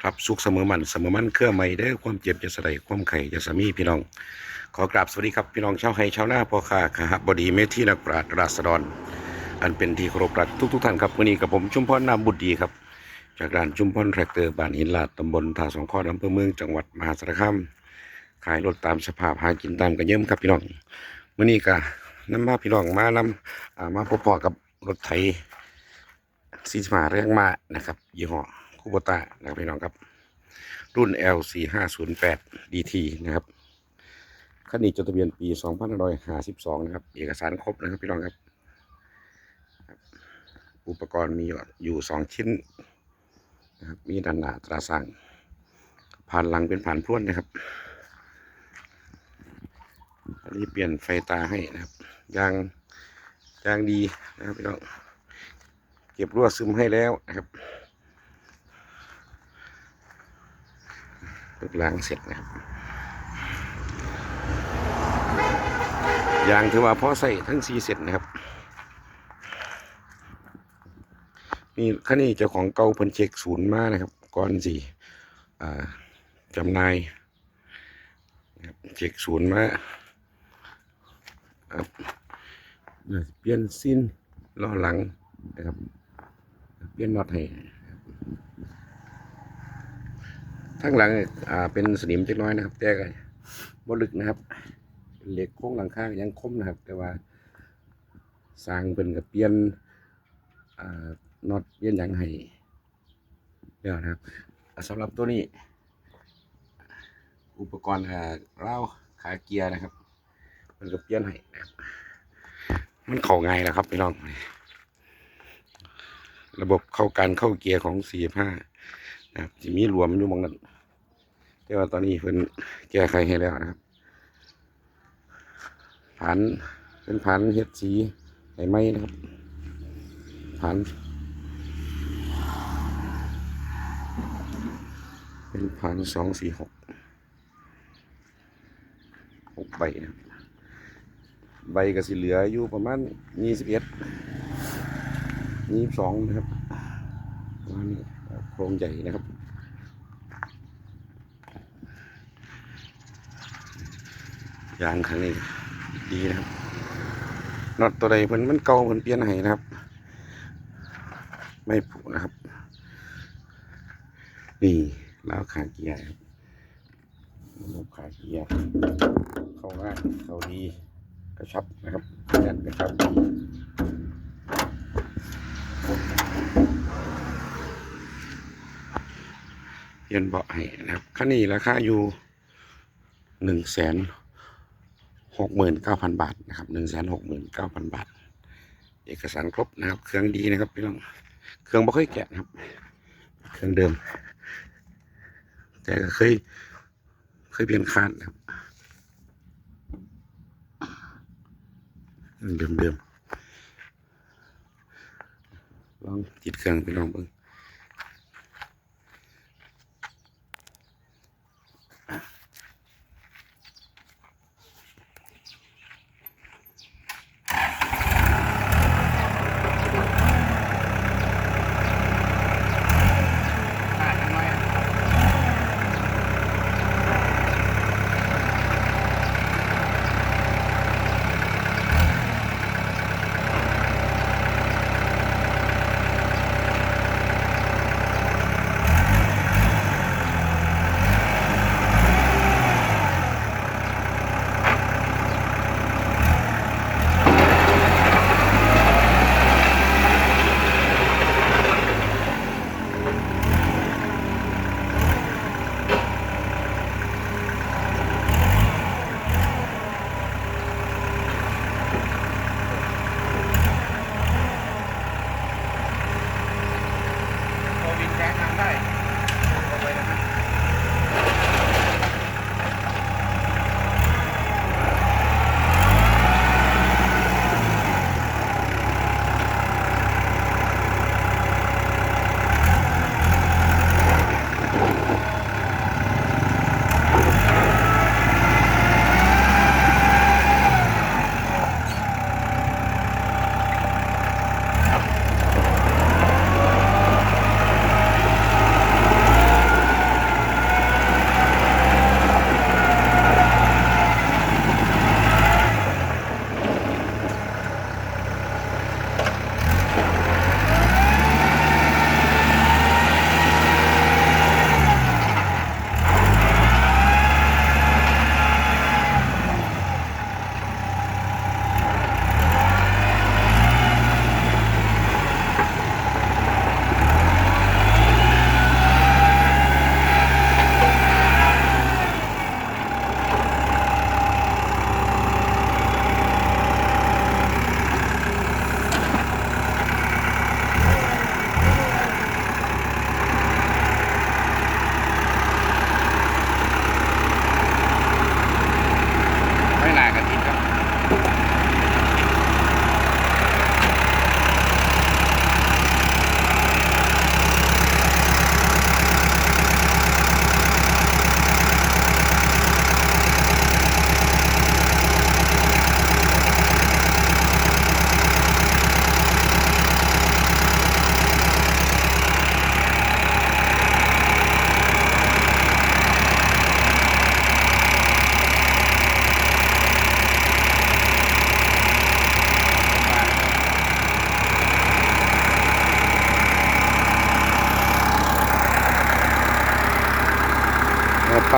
ครับสุขเสมอมันเสมอมันเครื่อไม่ได้ความเจ็บจะสลายความไข่จะสามีพี่น้อง ขอกราบสวัสดีครับพี่น้องชาวไฮชาวนาพ่อค้าขหบดีเมธีนักปราชญ์ราษฎร อันเป็นที่เคารพรักทุกทุกท่านครับวันนี้กับผมชุมพรนามบุตรดีครับ จากร้านชุมพรแทรกเตอร์บ้านหินลาดตำบลท่าสองข้ออำเภอเมืองจังหวัดมหาสารคามขายรถตามสภาพหากินตามกันเยิ่มครับพี่น้องวันนี้ก็นำมาพี่น้องมานำอ่ามาพบพอกับรถไถซีสมาเรื่องมานะครับยี่ห้อ คูโบตานะครับพี่น้องครับ รุ่น L 4 5 0 8 DT นะครับคันนี้จดทะเบียนปี2552นะครับ เอกสารครบนะครับพี่น้องครับ อุปกรณ์มีอยู่สองชิ้นนะครับมีด้านหน้าตราสั่งผ่านหลังเป็นผ่านพรวนนะครับอันนี้เปลี่ยนไฟตาให้นะครับยางยางดีนะครับพี่น้องเก็บรั่วซึมให้แล้วนะครับ ตึกล้างเสร็จนะครับยางถือว่าพอใส่ทั้งสีเสร็จนะครับนี่คันนี้เจ้าของเก่าเพิ่นเช็คศูนย์มานะครับ ก่อนสิอ่จำนายเช็คศูนย์มาครับเดี๋ยวเปลี่ยนสิ้นล้อหลังนะครับเปลี่ยนน็อตให้ ทั้งหลังอ่าเป็นสนิมเล็กน้อยนะครับ แต่ก็บ่ลึกนะครับ เหล็กโค้งหลังข้างยังคมนะครับ แต่ว่าสร้างเป็นกับเปลี่ยนอ่าน็อตเย็นหยังให้เดี๋ยวนะครับสำหรับตัวนี้ อุปกรณ์อ่าเล้าขาเกียร์นะครับมันก็เปลี่ยนให้นะครับมันเข้าง่ายแล้วครับพี่น้อง ระบบเข้าการเข้าเกียร์ของ 45นะครับจะมีรวมอยู่หมองนั้น แต่ว่าตอนนี้เพิ่นแก้ไขให้แล้วนะครับผ่านเป็นผ่านเฮ็ดสีให้ไหมนะครับผ่านเป็นพันสองสี่หกหกใบนะใบก็สิเหลืออยู่ประมาณยี่สิบเอ็ดยี่สิบสองนะครับประมาณนี้โครงใหญ่นะครับ ยางคันนี้ดีนะครับน็อตตัวใดเพิ่นมันเก่าเพิ่นเปลี่ยนให้นะครับ ไม่ผุนะครับ นี่แล้วขาเกียร์ครับระบบขาเกียร์เข้าง่ายเข้าดีกระชับนะครับแน่นกระชับเปลี่ยนเบาะให้นะครับคันนี้ราคาอยู่หนึ่งแสน หกหมื่นเก้าพันบาทนะครับหนึ่งแสนหกหมื่นเก้าพันบาท เอกสารครบนะครับ เครื่องดีนะครับพี่น้องเครื่องบ่ค่อยแกะนะครับ เครื่องเดิม แต่ก็เคยเคยเปลี่ยนคานนะครับเดิมเดิมๆลองติดเครื่องไปลองเบิ่ง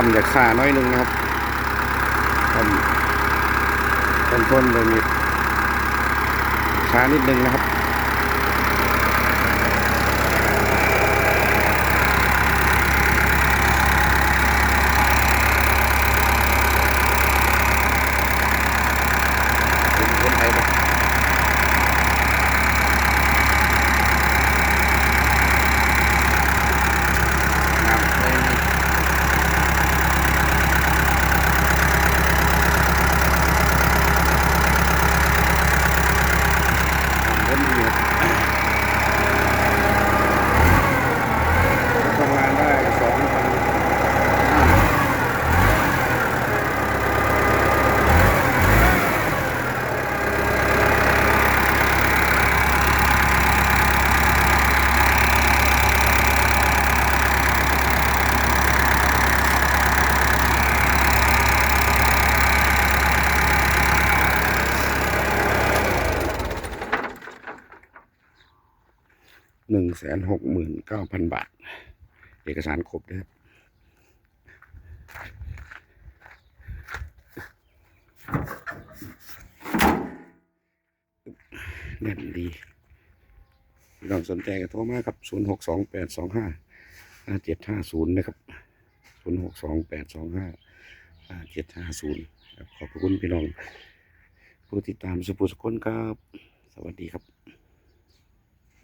ปั๊มจากขาน้อยหนึงนะครับปั๊มต้นต้นเลยมีช้านิดนึงนะครับ เป็นคนไทยปะน้ำไม่มีน้ำวนอยู่ทำงานได้สองพันห้า หนึ่งแสนหกหมื่นเก้าพันบาท เอกสารครบนะครับแน่นดีพี่น้องสนใจก็โทรมาครับศูนย์หกสองแปดสองห้าห้าเจ็ดห้าศูนย์นะครับศูนย์หกสองแปดสองห้าห้าเจ็ดห้าศูนย์ขอบคุณพี่น้อง ผู้ติดตามสุภุสกลครับ สวัสดีครับ